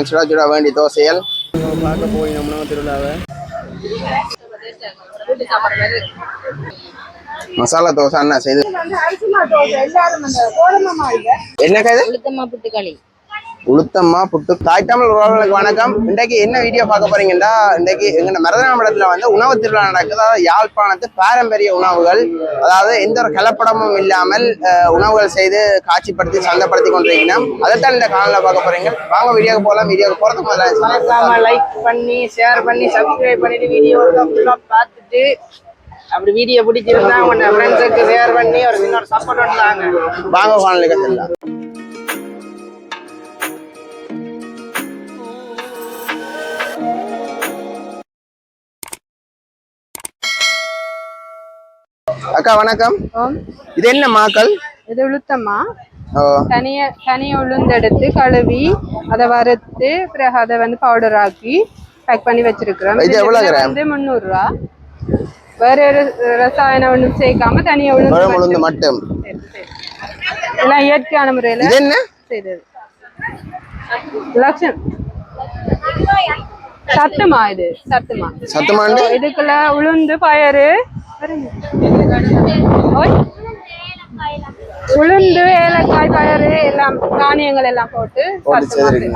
சுட சுட வேண்டி தோசைகள் பார்க்க போய் நம்ம திருவிழாவை மசாலா தோசை? அண்ணா செய்து என்ன கைது உளுத்தம்மா புட்டுக்களி. உளுத்தம்மா புட்டு. தாய் தமிழ் உறவுகளுக்கு வணக்கம். இன்றைக்கு என்ன வீடியோ பார்க்க போறீங்கன்னா இன்றைக்கு எங்க மரதனாமடத்துல வந்து உணவு திருவிழா நடக்குது. அதாவது யாழ்ப்பாணத்து பாரம்பரிய உணவுகள் அதாவது எந்த ஒரு கலப்படமும் இல்லாமல் உணவுகள் செய்து காட்சிப்படுத்தி சந்தைப்படுத்தி கொண்டிருக்கணும் அதைத்தான் இந்த காணொலியில் பார்க்க போறீங்க. வாங்க வீடியோக்கு போகலாம் வீடியோக்கு போறதுக்கு முதல்ல லைக் பண்ணி ஷேர் பண்ணி சப்ஸ்கிரைப் பண்ணிட்டு வீடியோ பார்த்துட்டு அப்படி வீடியோ பிடிச்சிருந்தா உங்க ஃப்ரெண்ட்ஸுக்கு ஷேர் பண்ணி ஒரு சின்ன ஒரு சப்போர்ட் பண்ணாங்க வாங்க காணொலிக்கு செல்லலாம் அக்கா வணக்கம். இது என்ன மாக்கள்? இது உளுத்தம்மா தனிய தனிய உளுந்தெடுத்து கழுவி அதை வறுத்து பிறகு அதை வந்து பவுடர் ஆக்கி பேக் பண்ணி வச்சிருக்கிறோம். இது எவ்வளவு? வந்து முந்நூறு ரூபா வேற ஒரு ரசாயனம் ஒன்றும் சேர்க்காம தனியா உளுந்து உளுந்து மட்டும். எல்லாம் இயற்கையான முறையில என்ன? செய்தது. லட்சம். சத்துமா இது? சத்துமா. சத்துமாண்டு? இதுக்குள்ள உளுந்து பயறு. உளுந்து ஏலக்காய் பயறு எல்லாம் தானியங்கள் எல்லாம் போட்டு.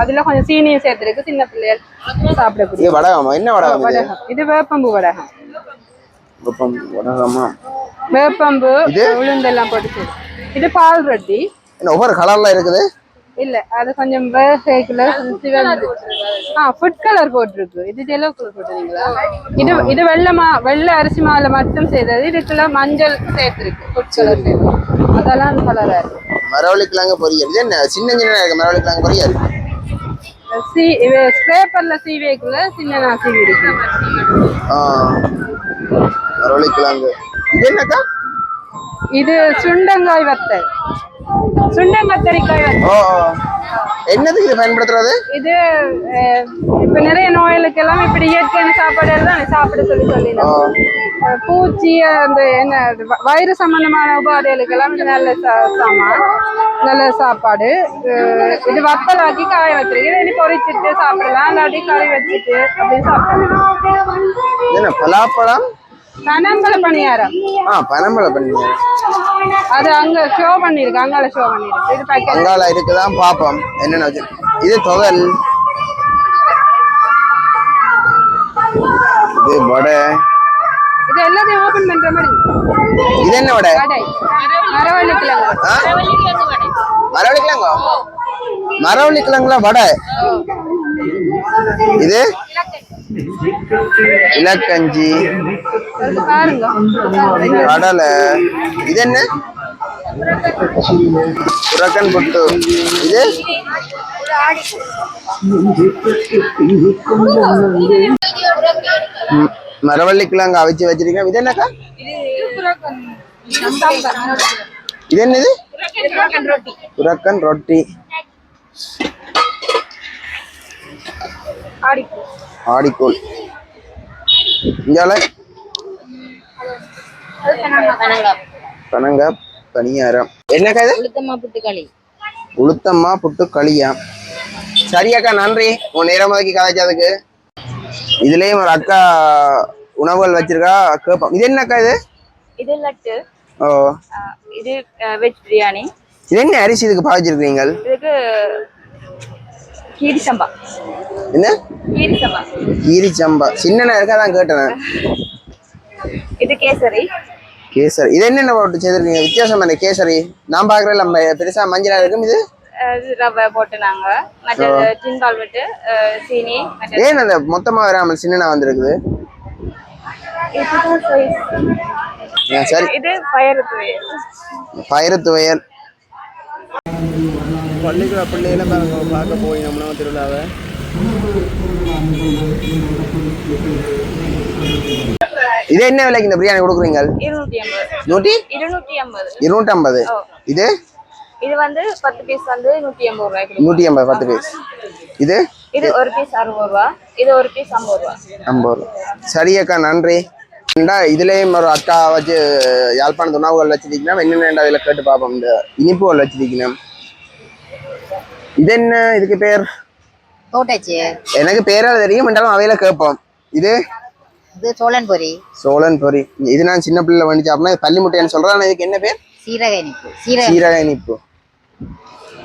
அதுல கொஞ்சம் சீனியும் சேர்த்திருக்கு சின்ன பிள்ளைகள் சாப்பிடக்கூடிய வடகமா என்ன வடகம் இது? வேப்பம்பு வடகம். குப்பம் வடகமா? வேப்பம்பு? உளுந்து எல்லாம் போட்டு. இது பால் ரொட்டி. ஒவ்வொரு கலர்ல இருக்குது? இல்ல அது கொஞ்சம் வேகல சிவந்து ஆ ஃபுட் கலர் போட்டிருக்கு. இது எல்லோ கலர் போட்டிருக்கீங்களா? இது இது வெள்ளை மா வெள்ளை அரிசி மாவுல மட்டும் செய்தது. இதுக்குள்ள மஞ்சள் சேர்த்திருக்கு ஃபுட் கலர் சேர்த்து. அதெல்லாம் கலரா இருக்கு. மரவள்ளி கிழங்கு பொரியல் என்ன? சின்ன சின்ன இருக்கு மரவள்ளி கிழங்கு பொரியல்? சி ஸ்க்ரேப்பர்ல சீவேக்குள்ள சின்ன சீவி இருக்கு ஆ மரவள்ளி கிழங்கு இது என்னக்கா? இது சுண்டங்காய் வத்தல். ஓ ஓ. என்னதுக்கு இது பயன்படுத்துறது? இது இப்ப நிறைய நோய்களுக்கு எல்லாம் இப்படி இயற்கையான சாப்பாடு தான் சாப்பிட சொல்லி. சொல்லிடலாம். பூச்சி அந்த என்ன வயிறு சம்பந்தமான உபாதைகளுக்கு எல்லாம் நல்ல சாமான் நல்ல சாப்பாடு. இது வத்தலாக்கி காய வச்சிருக்கு. இதை இனி பொரிச்சிட்டு சாப்பிடலாம். இல்லாட்டி கறி வச்சுட்டு அப்படின்னு சாப்பிடலாம். பலாப்பழம்? கனம்பல பணியாரம். ஆ பனம்பழ பண்ணீங்க அது அங்க ஷோ பண்ணிருக்கு அங்கால ஷோ பண்ணிருக்கு. இது பேக்கெட் அங்கால இருக்குதான் பாப்போம். என்னென்ன வச்சு இது தொகல். இது வடை. இது எல்லாத்தையும் ஓபன் பண்ற மாதிரி. இது என்ன வடை? மரவள்ளி கிழங்கு? மரவள்ளி கிழங்கா மரவள்ளி கிழங்குல வடை. இது? இலக்கஞ்சி. கடலை. இது என்ன புறக்கன் புட்டு இது? மரவள்ளி கிழங்கு அவிச்சு வச்சிருக்கேன். இது என்னக்கா? இது என்னது? புறக்கன் ரொட்டி. ஆடிக்கோல் இங்கால? பனங்க பனியாரம். உளுத்தம்மா புட்டுக்களி. உளுத்தம்மா நன்றி. உன் நேரம் ஒதுக்கி கதைச்சதுக்கு இதுலயும் ஒரு அக்கா உணவுகள் வச்சிருக்கா கேட்போம் இது என்னக்கா இது? இது லட்டு. ஓ. அஹ், இது வெஜ் பிரியாணி. இது என்ன அரிசி இதுக்கு பாய்ச்சிருக்கீங்க இதுக்கு கீரி சம்பா என்ன? கீரி சம்பா கீரி சம்பா சின்ன இருக்கா? தான் கேட்டேன் நான். இது கேசரி. கேசரி. இது என்னென்ன போட்டு செய்திருக்கீங்க வித்தியாசம் என்ன கேசரி. நான் பார்க்குறேன் நம்ம பெருசா மஞ்சளா இருக்கும் இது? ரவை போட்டு நாங்க. மற்றது டின்பால் விட்டு அஹ், சீனி மற்றது ஏன் அந்த மொத்தமா வராமல் சின்னனா வந்திருக்குது? சரி. இது பயறு துவையல். பயிறு துவையல். பள்ளிக்கூட பிள்ளைகளை பாருங்க பார்க்க போய் நம்ம திருவிழாவை. இது என்ன விலைக்கு இந்த பிரியாணி கொடுக்குறீங்க இருநூத்தி ஐம்பது. நூற்றி இருநூத்தி ஐம்பது. இது? இது வந்து பத்து பீஸ் வந்து நூத்தி எண்பது ரூபாய்க்கு நூற்றி ஐம்பது பத்து பீஸ் இது? இது ஒரு பீஸ் அறுபது ரூபா. இது ஒரு பீஸ் ஐம்பது ரூபா. ஐம்பது ரூபா. சரி அக்கா நன்றி. ஏண்டா இதுலேயும் ஒரு அக்கா வச்சு யாழ்ப்பாணத்து உணவுகள் வச்சிருக்கணும் என்னென்ன அதில் கேட்டு பார்ப்போம். இந்த இனிப்புகள் வச்சிருக்கணும் இது என்ன? இதுக்கு பேர்? எனக்கு பேரால தெரியும் என்றாலும் அவையில கேட்போம். இது? இது சோழன் பொரி. சோழன் பொரி. இது நான் சின்ன பிள்ளைல வந்துச்சு அப்படின்னா பள்ளி முட்டைன்னு சொல்றேன். இதுக்கு என்ன பேர்? சீரக இனிப்பு. சீரக சீரக இனிப்பு.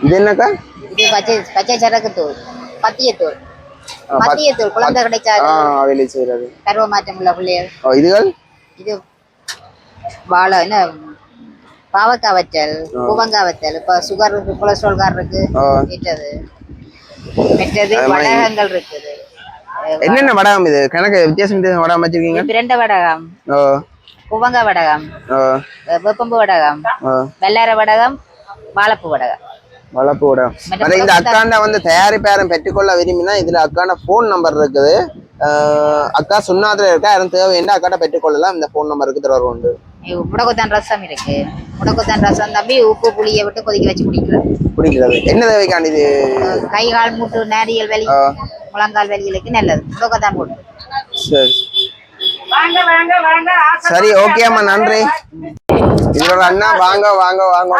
இது என்னக்கா? இது பச்சை பச்சை சரக்கு தூள் பத்தியத்தூள் ஆ, பத்தியத்தூள் குழந்தை கிடைச்சா ஆ அவையில செய்யறது பருவ மாற்றம் உள்ள பிள்ளைகள் இதுகள்? இது வாழை என்ன பாவக்காய் வற்றல் பூவங்காய் வற்றல் இப்போ சுகர் இருக்கு கொலஸ்ட்ரால் இருக்கு. ஏற்றது. மற்றது வடகங்கள் இருக்குது. என்னென்ன வடகம் இது? கணக்கு வித்தியாசம் வித்தியாசம் வடகம் வச்சிருக்கீங்க? பிரண்ட வடகம். பூவங்காய் வடகம். வேப்பம்பு வடகம். வெள்ளார வடகம் வாழைப்பூ வடகம். வளர்ப்பு விடம் மற்ற இந்த அக்காண்ட வந்து தயாரிப்பாரம் பெற்றுக்கொள்ள விரும்பினா இதுல அக்காண்ட ஃபோன் நம்பர் இருக்குது. அக்கா சுண்ணாத்துல இருக்கா? யாரும் தேவைன்னா அக்காண்ட பெற்றுக்கொள்ளலாம். இந்த ஃபோன் நம்பருக்கு தொடர்பு உண்டு. முடக்கத்தான் ரசம் இருக்கு. முடக்கத்தான் ரசம் தம்பி உப்பு புளியை விட்டு கொதிக்க வச்சு குடிக்கிறது. பிடிக்கிறது என்ன தேவைக்காண்டி இது? கை கால் மூட்டு நேரியல் வலி. முழங்கால் வலிகளுக்கு நல்லது. முடக்கத்தான் போட்டு. சரி. வாங்க வாங்க வாங்க. ஆசை சரி ஓகே அம்மா. நன்றி. இதோட அண்ணா வாங்க வாங்க வாங்க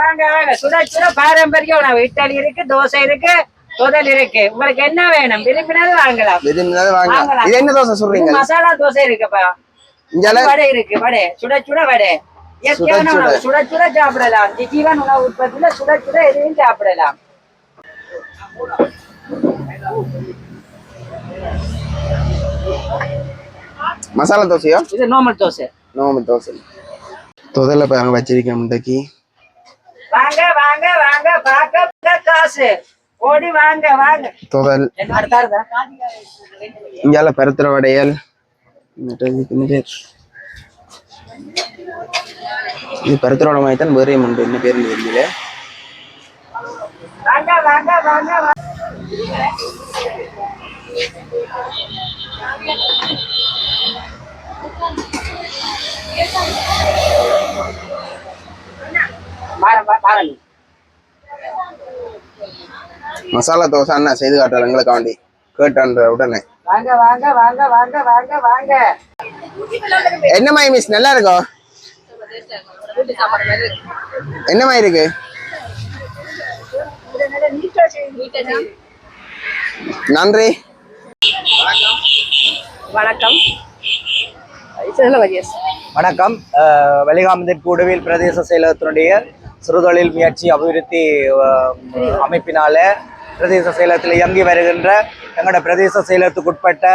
வாங்க வாங்க. சுட சுட பாரம்பரிய உணவு. இட்லி இருக்கு தோசை இருக்கு தொதல் இருக்கு. உங்களுக்கு என்ன வேணும்? விரும்பினது வாங்கலாம். விரும்பினது வாங்க. வாங்கலாம். இது என்ன தோசை சொல்றீங்க? மசாலா தோசை இருக்குப்பா. வடை இருக்கு வடை. சுட சுட வடை. இயற்கையான சுட. சுட. உணவு. சுட சுட சாப்பிடலாம். ஜீவன் உணவு உற்பத்தியில சுட சுட எதையும் சாப்பிடலாம். மசாலா தோசையோ? இது நார்மல் தோசை. நோம்பு தோசை. தொதல போய் அங்க வச்சிருக்கேன் முட்டைக்கு வாங்க வாங்க வாங்க. பார்க்க காசு. ஓடி வாங்க வாங்க. தொதல். இங்கால பருத்துற வடையல். இது பருத்துற வடை மாதிரி தான் வேறையும் உண்டு என்ன பேர் தெரியல. வாங்க வாங்க வாங்க வாங்க. மசாலா தோசை அண்ணா செய்து காட்டுறாரு எங்களுக்கு வேண்டி கேட்டான்ற உடனே. வாங்க வாங்க வாங்க வாங்க வாங்க வாங்க. என்ன மாதிரி மிஸ் நல்லா இருக்கோ? என்ன மாதிரி இருக்கு? நன்றி. வணக்கம். வணக்கம். அஹ், வெளிகாமத்தின் கூடுவில் பிரதேச செயலகத்தினுடைய சிறுதொழில் முயற்சி அபிவிருத்தி அமைப்பினால பிரதேச செயலகத்தில் இயங்கி வருகின்ற எங்களோட பிரதேச செயலகத்துக்குட்பட்ட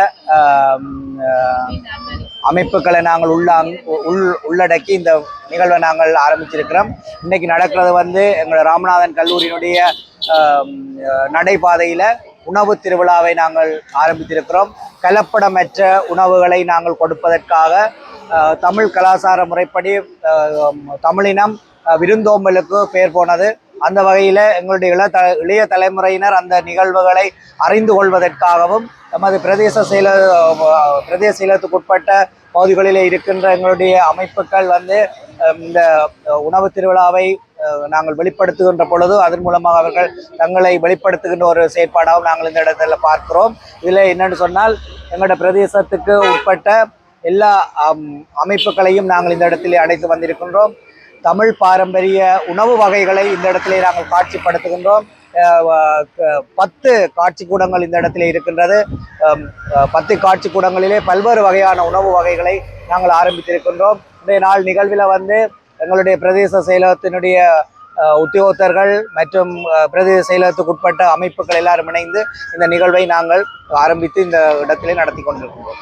அமைப்புகளை நாங்கள் உள்ளாங் உள் உள்ளடக்கி இந்த நிகழ்வை நாங்கள் ஆரம்பிச்சிருக்கிறோம். இன்றைக்கி நடக்கிறது வந்து எங்களோட ராமநாதன் கல்லூரியினுடைய நடைபாதையில் உணவு திருவிழாவை நாங்கள் ஆரம்பித்திருக்கிறோம். கலப்படமற்ற உணவுகளை நாங்கள் கொடுப்பதற்காக தமிழ் கலாச்சார முறைப்படி தமிழினம் விருந்தோம்பலுக்கு பெயர் போனது. அந்த வகையில் எங்களுடைய இள த இளைய தலைமுறையினர் அந்த நிகழ்வுகளை அறிந்து கொள்வதற்காகவும் நமது பிரதேச செயல பிரதேச செயலத்துக்குட்பட்ட பகுதிகளில் இருக்கின்ற எங்களுடைய அமைப்புகள் வந்து இந்த உணவு திருவிழாவை நாங்கள் வெளிப்படுத்துகின்ற பொழுது அதன் மூலமாக அவர்கள் தங்களை வெளிப்படுத்துகின்ற ஒரு செயற்பாடாகவும் நாங்கள் இந்த இடத்துல பார்க்கிறோம். இதில் என்னென்னு சொன்னால் எங்களோட பிரதேசத்துக்கு உட்பட்ட எல்லா அம், அமைப்புகளையும் நாங்கள் இந்த இடத்திலே அடைத்து வந்திருக்கின்றோம். தமிழ் பாரம்பரிய உணவு வகைகளை இந்த இடத்திலே நாங்கள் காட்சிப்படுத்துகின்றோம். பத்து காட்சி கூடங்கள் இந்த இடத்துல இருக்கின்றது. பத்து காட்சி கூடங்களிலே பல்வேறு வகையான உணவு வகைகளை நாங்கள் ஆரம்பித்திருக்கின்றோம். இன்றைய நாள் நிகழ்வில் வந்து எங்களுடைய பிரதேச செயலகத்தினுடைய உத்தியோகத்தர்கள் மற்றும் பிரதேச செயலகத்துக்கு உட்பட்ட அமைப்புகள் எல்லாரும் இணைந்து இந்த நிகழ்வை நாங்கள் ஆரம்பித்து இந்த இடத்திலே நடத்தி கொண்டிருக்கின்றோம்.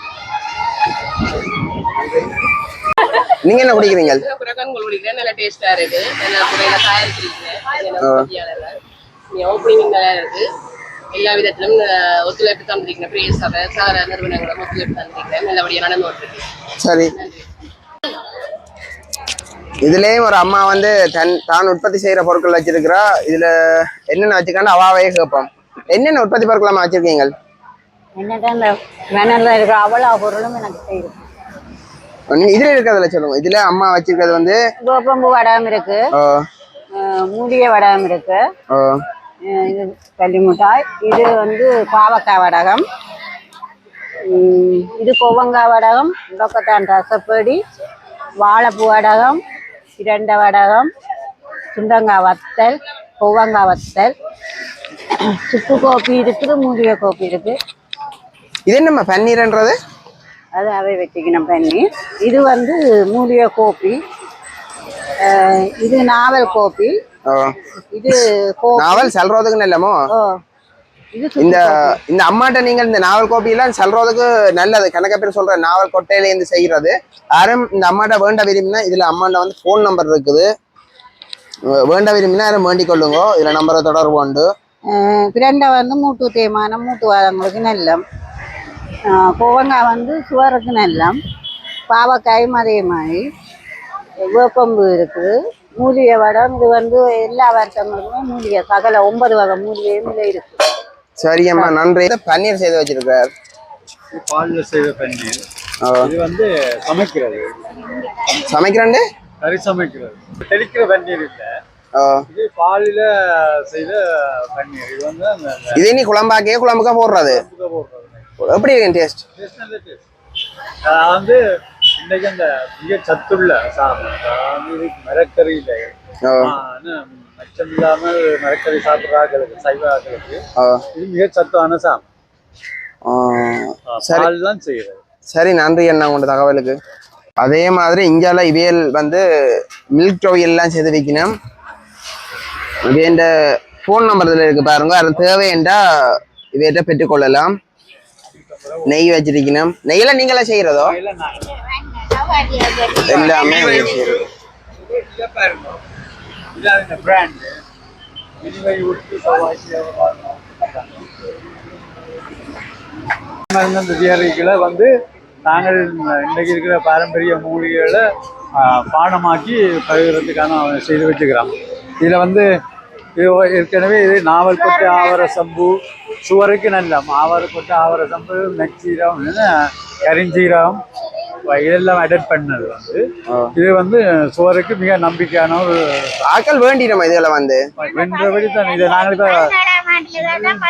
நீங்க என்ன குடிக்கிறீங்க? புறக்கண்கள் குடிக்கிறேன். நல்ல டேஸ்டா இருக்கு நல்ல முறையில தயாரிச்சிருக்கேன் ஓப்பனிங் நல்லா இருக்கு எல்லா விதத்திலும் ஒத்துழைப்பு தந்திருக்கிறேன். பெரிய சபை சார நிறுவனங்களும் ஒத்துழைப்பு தந்திருக்கிறேன். நல்லபடியா நடந்து சரி. இதுலயும் ஒரு அம்மா வந்து தன் தான் உற்பத்தி செய்யற பொருட்கள் வச்சிருக்கிறா. இதுல என்னென்ன வச்சுக்காண்டு அவாவையே கேட்போம். என்னென்ன உற்பத்தி பொருட்கள் அம்மா வச்சிருக்கீங்க வேணல்ல இருக்கிற அவ்வளோ பொருளும் எனக்கு செய்யும் இதுல இருக்கிறதுல சொல்லுங்க. இதுல அம்மா வச்சிருக்கிறது வந்து கோப்பம்பு வடகம் இருக்கு. மூடிய வடகம் இருக்கு. அஹ் இது கள்ளி மிட்டாய். இது வந்து பாவக்காய் வடகம். இது கொவங்காய் வடகம் முடக்கத்தான் ரசப்பொடி வாழைப்பூ வடகம் இரண்ட வடகம் சுண்டங்காய் வத்தல் கொவங்காய் வத்தல். சுக்கு கோப்பி இருக்குது மூலிகை கோப்பி இருக்கு. இது என்னம்மா பன்னீர்ன்றது? அது அவை வச்சுக்கணும் பண்ணி இது வந்து மூலிகை கோப்பி இது நாவல் கோப்பி இது நாவல் செல்றதுக்கு இல்லமோ? இந்த. இந்த அம்மாட்ட நீங்கள் இந்த நாவல் கோப்பியெல்லாம் செல்றதுக்கு நல்லது. கணக்க பேர் சொல்ற நாவல் கொட்டையில இருந்து செய்யறது யாரும் இந்த அம்மாட்ட வேண்ட விரும்பினா இதுல அம்மாட்ட வந்து ஃபோன் நம்பர் இருக்குது. வேண்ட விரும்பினா யாரும் வேண்டிக் கொள்ளுங்க. இதுல நம்பரை தொடர்பு உண்டு. பிரண்டை வந்து மூட்டு தேய்மானம் மூட்டு வாதங்களுக்கு நல்லம். கோவங்காய் வந்து சுவருக்கு நல்லம். பாவக்காயும் அதே மாதிரி வேப்பம்பு இருக்குது. மூலிகை வடம் இது வந்து எல்லா வருஷங்களுமே மூலிகை சகல ஒன்பது வகை மூலிகையும் இதில் இருக்கு. சரி அம்மா நன்றி. இதை பன்னீர் செய்து வச்சிருக்கார். பாலில் செய்த பன்னீர். இது வந்து சமைக்கிறது. சமைக்கிறாண்டு? கறி சமைக்கிறது. தெளிக்கிற பன்னீர் இல்லை. இது பாலில் செய்த பன்னீர். இது வந்து இது நீ குழம்பாக்கே குழம்புக்கா போடுறது? எப்படி இருக்கு டேஸ்ட். அதாவது வந்து இன்னைக்கு அந்த மிக சத்துள்ள இது மரக்கறியில் மிச்சம் இல்லாமல் மரக்கறி சாப்பிட்ற சைவ ஆட்களுக்கு இது மிக சத்தான தான் செய்யறது சரி. நன்றி அண்ணா உங்களோட தகவலுக்கு. அதே மாதிரி இந்தியாவில் இவியல் வந்து மில்க் எல்லாம் செய்து வைக்கணும் இவையண்ட ஃபோன் நம்பர் இதில் இருக்கு பாருங்க. அது தேவையண்டா இவையிட்ட பெற்றுக்கொள்ளலாம். நெய் வச்சிருக்கணும் நெய்யெல்லாம் நீங்களே செய்கிறதோ எல்லாமே இல்லாத பிராண்டு இனிவை உட்டு வந்து நாங்கள் இன்றைக்கு இருக்கிற பாரம்பரிய மூலிகைகளை பாடமாக்கி பானமாக்கி பகிர்றதுக்கான செய்து வச்சுக்கிறோம். இதில் வந்து இது ஏற்கனவே இது நாவல் கொட்டை ஆவர சம்பு சுவருக்கு நல்ல ஆவர ஆவர சம்பு நெச்சீரம் கரிஞ்சீரம் இதெல்லாம் அடட் பண்ணது வந்து. இது வந்து சுவருக்கு மிக நம்பிக்கையான ஒரு ஆட்கள் வேண்டிடும் இதில் வந்து? வென்றபடி தான் இதை நாங்கள்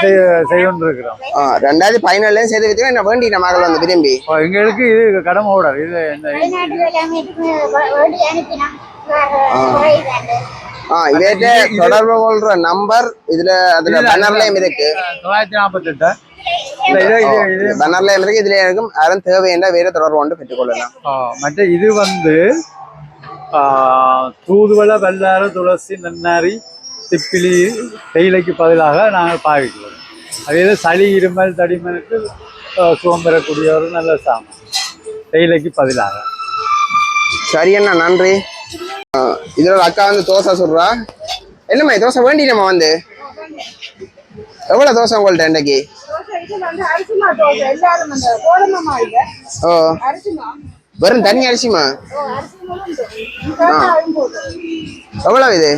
செய்து இருக்கிறோம் ஆ, ரெண்டாயிரத்தி பதினேழுலேயும் செய்து வச்சுக்கோ என்ன வேண்டிடும் மகள் வந்து விரும்பி? எங்களுக்கு இது கடமை ஓடர் இது இவேட்ட தொடர்பு கொள்ற நம்பர் இதுல அதுல பேனர்லயும் இருக்கு. தொள்ளாயிரத்தி நாற்பத்தெட்டு இந்த இதுல இருக்கும் யாரும் தேவையண்டா வேற தொடர்பு கொண்டு பெற்றுக்கொள்ளலாம். மற்ற இது வந்து தூதுவளை வெள்ளாறு துளசி நன்னாரி திப்பிலி தேயிலைக்கு பதிலாக நாங்கள் பாவிக்கிறோம். அதே சளி இருமல் தடிமனுக்கு சுகம் பெறக்கூடிய ஒரு நல்ல சாமான். தேயிலைக்கு பதிலாக. சரி அண்ணா நன்றி. ஒரு அக்கா வந்து தோசை சுடுறா. என்னம்மா தோசை வேண்டினம்மா வந்து? எவ்வளவு தோசை உங்கள்ட்ட இன்னைக்கு? ஓ. வெறும் தண்ணி அரிசிமா? ஆ. எவ்வளவு இது?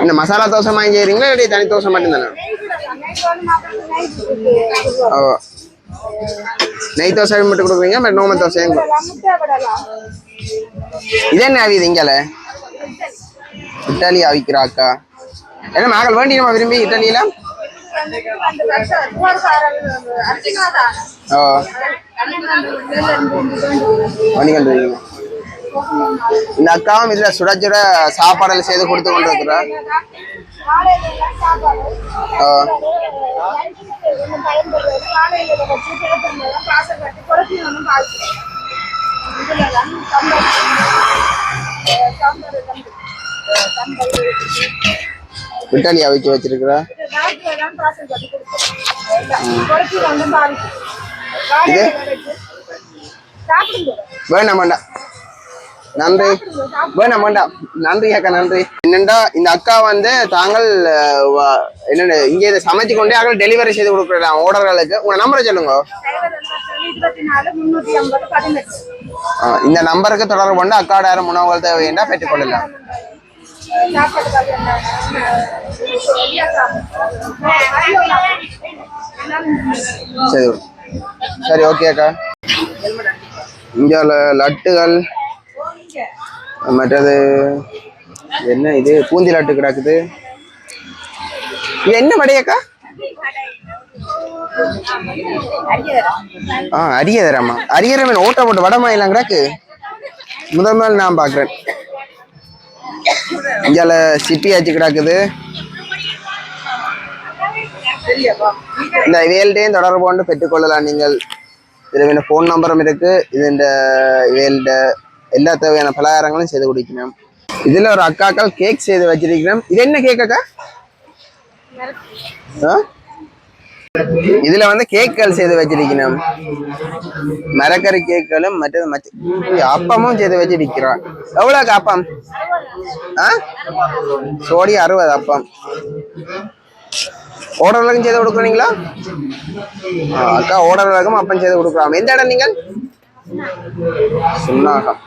இந்த மசாலா தோசை வாங்கி செய்றீங்களா இல்லை தனி தோசை மட்டும்தானே? ஓ. நெய் தோசை மட்டும் கொடுக்குறீங்க பட் நோம தோசையும் இது என்ன ஆவிது இங்கால? இட்டாலி அவிக்கிறா அக்கா என்ன மகள் வேண்டி நம்ம விரும்பி இட்டலியில? ஓ. வணிகன் இந்த அக்காவும் இதுல சுட சுட சாப்பாடுகள் செய்து கொடுத்து கொண்டு இருக்கிறா ஓ. இட்டாலி வைக்க வச்சிருக்கிறா? இது? வேணாம் வேண்டாம். நன்றி. வேணாம் வேண்டாம். நன்றி அக்கா நன்றி. என்னண்டா இந்த அக்கா வந்து தாங்கள் என்னென்ன இங்கே இதை சமைச்சு கொண்டே அக்கா டெலிவரி செய்து கொடுக்குறாங்க ஓடர்களுக்கு உங்கள் நம்பரை சொல்லுங்க. இந்த நம்பருக்கு தொடர்பு கொண்டு அக்காவோட யாரும் உணவுகள் தேவைன்னா பெற்றுக்கொள்ளலாம் சரி சரி ஓகே அக்கா. இங்கே லட்டுகள் மற்றது என்ன இது? பூந்தி லட்டு கிடக்குது. என்ன வடையக்கா ஆ அரியதரம்மா அரியரமன் ஓட்ட போட்டு வடமா இல்லைங்கிறாக்கு கிடக்கு. முதல் நாள் நான் பார்க்குறேன். இங்கால சிட்டி ஆச்சு கிடக்குது. இந்த இவையல்டையும் தொடர்பு கொண்டு பெற்றுக்கொள்ளலாம் நீங்கள். இதுல ஃபோன் நம்பரும் இருக்குது இது இந்த இவையல்ட எல்லா தேவையான பலகாரங்களும் செய்து குடிக்கணும். இதில் ஒரு அக்காக்கள் கேக் செய்து வச்சிருக்கிறோம். இது என்ன கேக் அக்கா? இதுல வந்து கேக்குகள் செய்து வச்சிருக்கணும். மரக்கறி கேக்குகளும் மற்றது மச்ச அப்பமும் செய்து வச்சிருக்கிறான் எவ்வளோக்கு அப்பம்? ஆ? சோடி அறுபது அப்பம். ஓடர்களுக்கும் செய்து கொடுக்குறீங்களா? அக்கா ஓடர்களுக்கும் அப்பம் செய்து கொடுக்குறாங்க எந்த இடம் நீங்கள்? சுண்ணாகம்